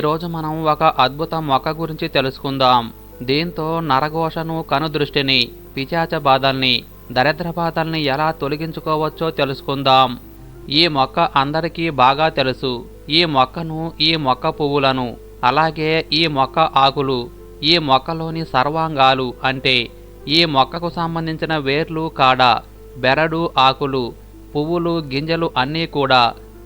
ఈరోజు మనం ఒక అద్భుత మొక్క గురించి తెలుసుకుందాం. దీంతో నరఘోషను కనుదృష్టిని పిచాచ బాధల్ని దరిద్ర బాధల్ని ఎలా తొలగించుకోవచ్చో తెలుసుకుందాం. ఈ మొక్క అందరికీ బాగా తెలుసు. ఈ మొక్కను ఈ మొక్క పువ్వులను అలాగే ఈ మొక్క ఆకులు ఈ మొక్కలోని సర్వాంగాలు అంటే ఈ మొక్కకు సంబంధించిన వేర్లు కాడ బెరడు ఆకులు పువ్వులు గింజలు అన్నీ కూడా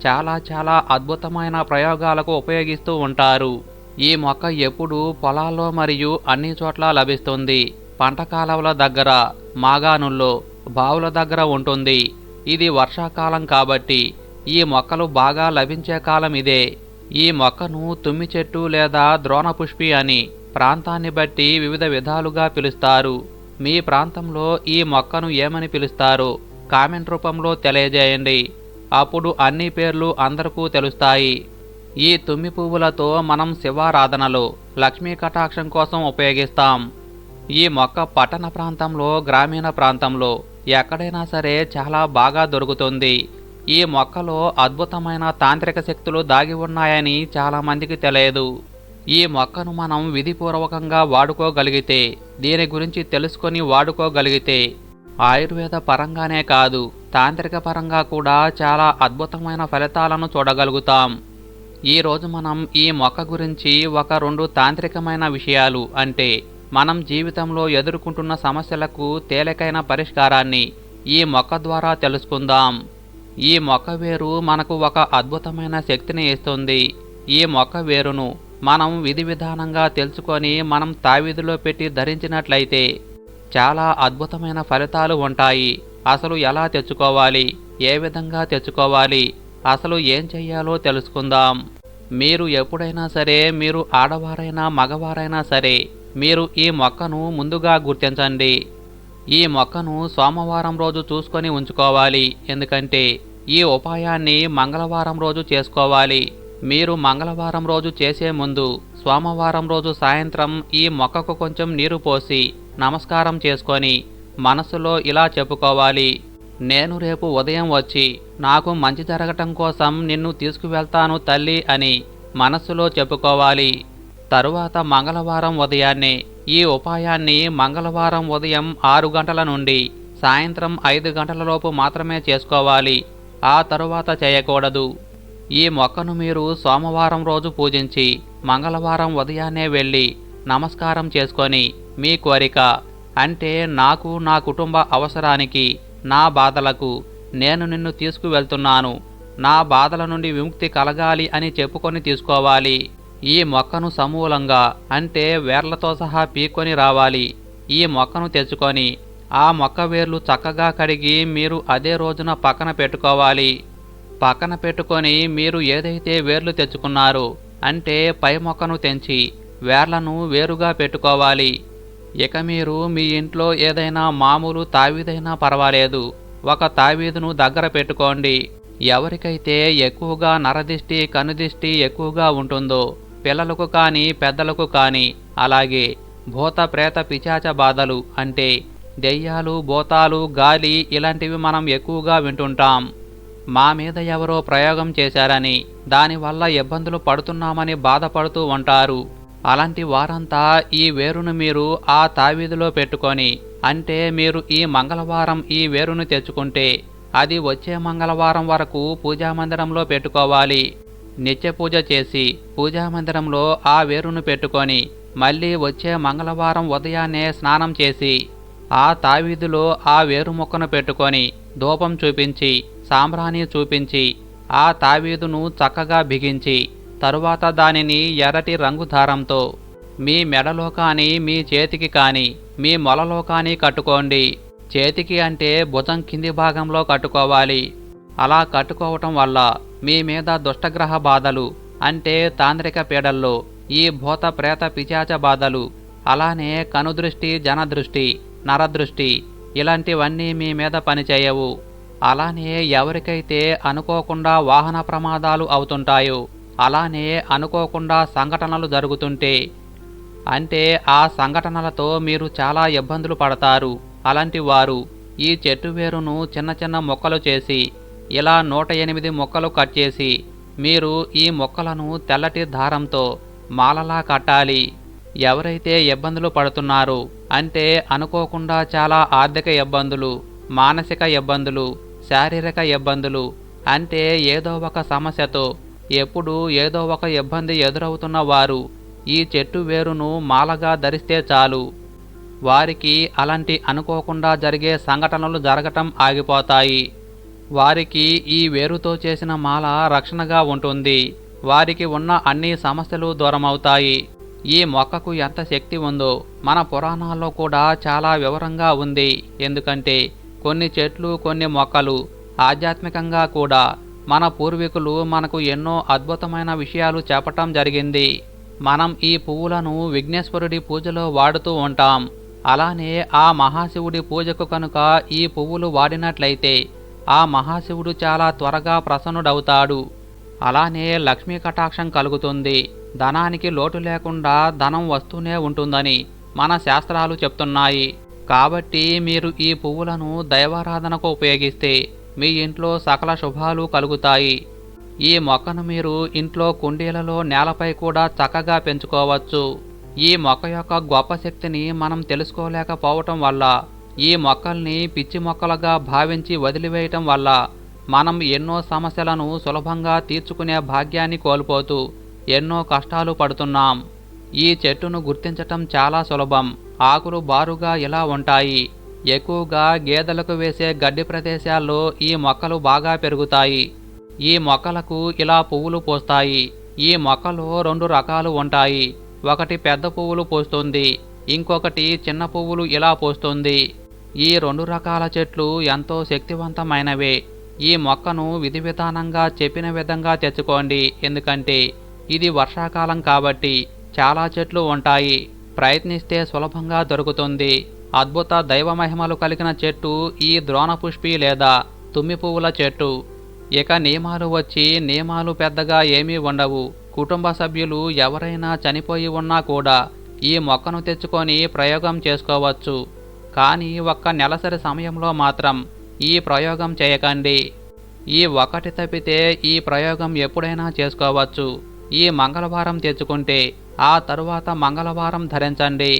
చాలా చాలా అద్భుతమైన ప్రయోగాలకు ఉపయోగిస్తూ ఉంటారు. ఈ మొక్క ఎప్పుడు పొలాల్లో మరియు అన్ని చోట్ల లభిస్తుంది. పంట కాలవల దగ్గర మాగాణుల్లో బావుల దగ్గర ఉంటుంది. ఇది వర్షాకాలం కాబట్టి ఈ మొక్కలు బాగా లభించే కాలం ఇదే. ఈ మొక్కను తుమ్మి చెట్టు లేదా ద్రోణపుష్పి అని ప్రాంతాన్ని బట్టి వివిధ విధాలుగా పిలుస్తారు. మీ ప్రాంతంలో ఈ మొక్కను ఏమని పిలుస్తారు? కామెంట్ రూపంలో తెలియజేయండి. అప్పుడు అన్ని పేర్లు అందరికీ తెలుస్తాయి. ఈ తుమ్మి పువ్వులతో మనం శివారాధనలో లక్ష్మీ కటాక్షం కోసం ఉపయోగిస్తాం. ఈ మొక్క పట్టణ ప్రాంతంలో గ్రామీణ ప్రాంతంలో ఎక్కడైనా సరే చాలా బాగా దొరుకుతుంది. ఈ మొక్కలో అద్భుతమైన తాంత్రిక శక్తులు దాగి ఉన్నాయని చాలామందికి తెలియదు. ఈ మొక్కను మనం విధిపూర్వకంగా వాడుకోగలిగితే దీని గురించి తెలుసుకొని వాడుకోగలిగితే ఆయుర్వేద పరంగానే కాదు తాంత్రిక పరంగా కూడా చాలా అద్భుతమైన ఫలితాలను చూడగలుగుతాం. ఈరోజు మనం ఈ మొక్క గురించి ఒక రెండు తాంత్రికమైన విషయాలు అంటే మనం జీవితంలో ఎదుర్కొంటున్న సమస్యలకు తేలికైన పరిష్కారాన్ని ఈ మొక్క ద్వారా తెలుసుకుందాం. ఈ మొక్క వేరు మనకు ఒక అద్భుతమైన శక్తిని ఇస్తుంది. ఈ మొక్క వేరును మనం విధి విధానంగా తెలుసుకొని మనం తావిధిలో పెట్టి ధరించినట్లయితే చాలా అద్భుతమైన ఫలితాలు ఉంటాయి. అసలు ఎలా తెచ్చుకోవాలి? ఏ విధంగా తెచ్చుకోవాలి? అసలు ఏం చెయ్యాలో తెలుసుకుందాం. మీరు ఎప్పుడైనా సరే మీరు ఆడవారైనా మగవారైనా సరే మీరు ఈ మొక్కను ముందుగా గుర్తించండి. ఈ మొక్కను సోమవారం రోజు చూసుకొని ఉంచుకోవాలి. ఎందుకంటే ఈ ఉపాయాన్ని మంగళవారం రోజు చేసుకోవాలి. మీరు మంగళవారం రోజు చేసే ముందు సోమవారం రోజు సాయంత్రం ఈ మొక్కకు కొంచెం నీరు పోసి నమస్కారం చేసుకొని మనసులో ఇలా చెప్పుకోవాలి. నేను రేపు ఉదయం వచ్చి నాకు మంచి జరగటం కోసం నిన్ను తీసుకువెళ్తాను తల్లి అని మనస్సులో చెప్పుకోవాలి. తరువాత మంగళవారం ఉదయాన్నే ఈ ఉపాయాన్ని మంగళవారం ఉదయం ఆరు గంటల నుండి సాయంత్రం ఐదు గంటలలోపు మాత్రమే చేసుకోవాలి. ఆ తరువాత చేయకూడదు. ఈ మొక్కను మీరు సోమవారం రోజు పూజించి మంగళవారం ఉదయాన్నే వెళ్ళి నమస్కారం చేసుకొని మీ కోరిక అంటే నాకు నా కుటుంబ అవసరానికి నా బాధలకు నేను నిన్ను తీసుకువెళ్తున్నాను. నా బాధల నుండి విముక్తి కలగాలి అని చెప్పుకొని తీసుకోవాలి. ఈ మొక్కను సమూలంగా అంటే వేర్లతో సహా పీక్కొని రావాలి. ఈ మొక్కను తెచ్చుకొని ఆ మొక్క వేర్లు చక్కగా కడిగి మీరు అదే రోజున పక్కన పెట్టుకోవాలి. పక్కన పెట్టుకొని మీరు ఏదైతే వేర్లు తెచ్చుకున్నారో అంటే పై మొక్కను తెంచి వేర్లను వేరుగా పెట్టుకోవాలి. ఇక మీరు మీ ఇంట్లో ఏదైనా మామూలు తావీదైనా పర్వాలేదు. ఒక తావీదును దగ్గర పెట్టుకోండి. ఎవరికైతే ఎక్కువగా నరదిష్టి కనుదిష్టి ఎక్కువగా ఉంటుందో పిల్లలకు కానీ పెద్దలకు కానీ అలాగే భూత ప్రేత పిచాచ బాధలు అంటే దెయ్యాలు భూతాలు గాలి ఇలాంటివి మనం ఎక్కువగా వింటుంటాం. మా మీద ఎవరో ప్రయోగం చేశారని దానివల్ల ఇబ్బందులు పడుతున్నామని బాధపడుతూ ఉంటారు. అలాంటి వారంతా ఈ వేరును మీరు ఆ తావీదులో పెట్టుకొని అంటే మీరు ఈ మంగళవారం ఈ వేరును తెచ్చుకుంటే అది వచ్చే మంగళవారం వరకు పూజా మందిరంలో పెట్టుకోవాలి. నిత్య పూజ చేసి పూజా మందిరంలో ఆ వేరును పెట్టుకొని మళ్ళీ వచ్చే మంగళవారం ఉదయాన్నే స్నానం చేసి ఆ తావీదులో ఆ వేరు మొక్కను పెట్టుకొని ధూపం చూపించి సాంబ్రాణి చూపించి ఆ తావీదును చక్కగా బిగించి తరువాత దానిని ఎర్రటి రంగు దారంతో మీ మెడలో కానీ మీ చేతికి కానీ మీ మొలలో కానీ కట్టుకోండి. చేతికి అంటే భుజం కింది భాగంలో కట్టుకోవాలి. అలా కట్టుకోవటం వల్ల మీ మీద దుష్టగ్రహ బాధలు అంటే తాంత్రిక పీడల్లో ఈ భూత ప్రేత పిచాచ బాధలు అలానే కనుదృష్టి జనదృష్టి నరదృష్టి ఇలాంటివన్నీ మీ మీద పనిచేయవు. అలానే ఎవరికైతే అనుకోకుండా వాహన ప్రమాదాలు అవుతుంటాయో అలానే అనుకోకుండా సంఘటనలు జరుగుతుంటే అంటే ఆ సంఘటనలతో మీరు చాలా ఇబ్బందులు పడతారు. అలాంటి వారు ఈ చెట్టు వేరును చిన్న చిన్న మొక్కలు చేసి ఇలా నూట ఎనిమిది మొక్కలు కట్ చేసి మీరు ఈ మొక్కలను తెల్లటి దారంతో మాలలా కట్టాలి. ఎవరైతే ఇబ్బందులు పడుతున్నారు అంటే అనుకోకుండా చాలా ఆర్థిక ఇబ్బందులు మానసిక ఇబ్బందులు శారీరక ఇబ్బందులు అంటే ఏదో ఒక సమస్యతో ఎప్పుడు ఏదో ఒక ఇబ్బంది ఎదురవుతున్న వారు ఈ చెట్టు వేరును మాలగా ధరిస్తే చాలు. వారికి అలాంటి అనుకోకుండా జరిగే సంఘటనలు జరగటం ఆగిపోతాయి. వారికి ఈ వేరుతో చేసిన మాల రక్షణగా ఉంటుంది. వారికి ఉన్న అన్ని సమస్యలు దూరమవుతాయి. ఈ మొక్కకు ఎంత శక్తి ఉందో మన పురాణాల్లో కూడా చాలా వివరంగా ఉంది. ఎందుకంటే కొన్ని చెట్లు కొన్ని మొక్కలు ఆధ్యాత్మికంగా కూడా మన పూర్వీకులు మనకు ఎన్నో అద్భుతమైన విషయాలు చెప్పటం జరిగింది. మనం ఈ పువ్వులను విఘ్నేశ్వరుడి పూజలో వాడుతూ ఉంటాం. అలానే ఆ మహాశివుడి పూజకు కనుక ఈ పువ్వులు వాడినట్లయితే ఆ మహాశివుడు చాలా త్వరగా ప్రసన్నుడవుతాడు. అలానే లక్ష్మీ కటాక్షం కలుగుతుంది. ధనానికి లోటు లేకుండా ధనం వస్తూనే ఉంటుందని మన శాస్త్రాలు చెప్తున్నాయి. కాబట్టి మీరు ఈ పువ్వులను దైవారాధనకు ఉపయోగిస్తే మీ ఇంట్లో సకల శుభాలు కలుగుతాయి. ఈ మొక్కను మీరు ఇంట్లో కుండీలలో నేలపై కూడా చక్కగా పెంచుకోవచ్చు. ఈ మొక్క యొక్క గొప్ప శక్తిని మనం తెలుసుకోలేకపోవటం వల్ల ఈ మొక్కల్ని పిచ్చి మొక్కలుగా భావించి వదిలివేయటం వల్ల మనం ఎన్నో సమస్యలను సులభంగా తీర్చుకునే భాగ్యాన్ని కోల్పోతూ ఎన్నో కష్టాలు పడుతున్నాం. ఈ చెట్టును గుర్తించటం చాలా సులభం. ఆకులు బారుగా ఇలా ఉంటాయి. ఎక్కువగా గేదెలకు వేసే గడ్డి ప్రదేశాల్లో ఈ మొక్కలు బాగా పెరుగుతాయి. ఈ మొక్కలకు ఇలా పువ్వులు పూస్తాయి. ఈ మొక్కలో రెండు రకాలు ఉంటాయి. ఒకటి పెద్ద పువ్వులు పూస్తుంది. ఇంకొకటి చిన్న పువ్వులు ఇలా పూస్తుంది. ఈ రెండు రకాల చెట్లు ఎంతో శక్తివంతమైనవే. ఈ మొక్కను విధి విధానంగా చెప్పిన విధంగా తెచ్చుకోండి. ఎందుకంటే ఇది వర్షాకాలం కాబట్టి చాలా చెట్లు ఉంటాయి. ప్రయత్నిస్తే సులభంగా దొరుకుతుంది. అద్భుత దైవ మహిమలు కలిగిన చెట్టు ఈ ద్రోణపుష్పి లేదా తుమ్మి పువ్వుల చెట్టు. ఇక నియమాలు వచ్చి నియమాలు పెద్దగా ఏమీ ఉండవు. కుటుంబ సభ్యులు ఎవరైనా చనిపోయి ఉన్నా కూడా ఈ మొక్కను తెచ్చుకొని ప్రయోగం చేసుకోవచ్చు. కానీ ఒక్క నెలసరి సమయంలో మాత్రం ఈ ప్రయోగం చేయకండి. ఈ ఒకటి తప్పితే ఈ ప్రయోగం ఎప్పుడైనా చేసుకోవచ్చు. ఈ మంగళవారం తెచ్చుకుంటే ఆ తరువాత మంగళవారం ధరించండి.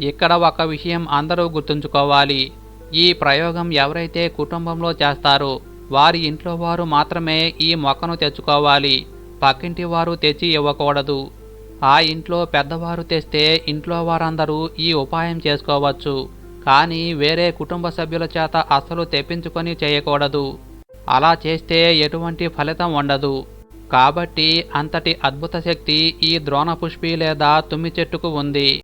ఇక్కడ ఒక విషయం అందరూ గుర్తుంచుకోవాలి. ఈ ప్రయోగం ఎవరైతే కుటుంబంలో చేస్తారో వారి ఇంట్లో వారు మాత్రమే ఈ మొక్కను తెచ్చుకోవాలి. పక్కింటి వారు తెచ్చి ఇవ్వకూడదు. ఆ ఇంట్లో పెద్దవారు తెస్తే ఇంట్లో వారందరూ ఈ ఉపాయం చేసుకోవచ్చు. కానీ వేరే కుటుంబ సభ్యుల చేత అస్సలు తెప్పించుకొని చేయకూడదు. అలా చేస్తే ఎటువంటి ఫలితం ఉండదు. కాబట్టి అంతటి అద్భుత శక్తి ఈ ద్రోణపుష్పి లేదా తుమ్మి చెట్టుకు ఉంది.